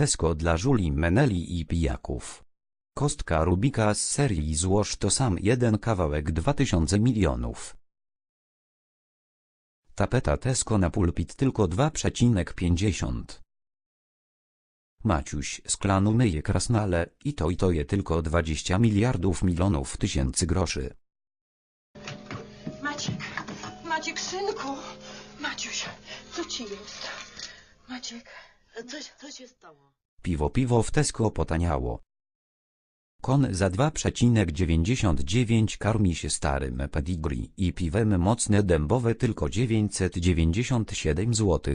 Tesco dla żuli meneli i pijaków. Kostka Rubika z serii złoż to sam jeden kawałek 2000 milionów. Tapeta Tesco na pulpit tylko 2,50. Maciuś z klanu myje krasnale i to i to je tylko 20 miliardów milionów tysięcy groszy. Maciek, Maciek, synku. Maciuś, co ci jest? Maciek. Coś, co się stało? Piwo piwo w Tesco potaniało. Kon za 2,99 karmi się starym pedigree i piwem mocne dębowe tylko 997 zł.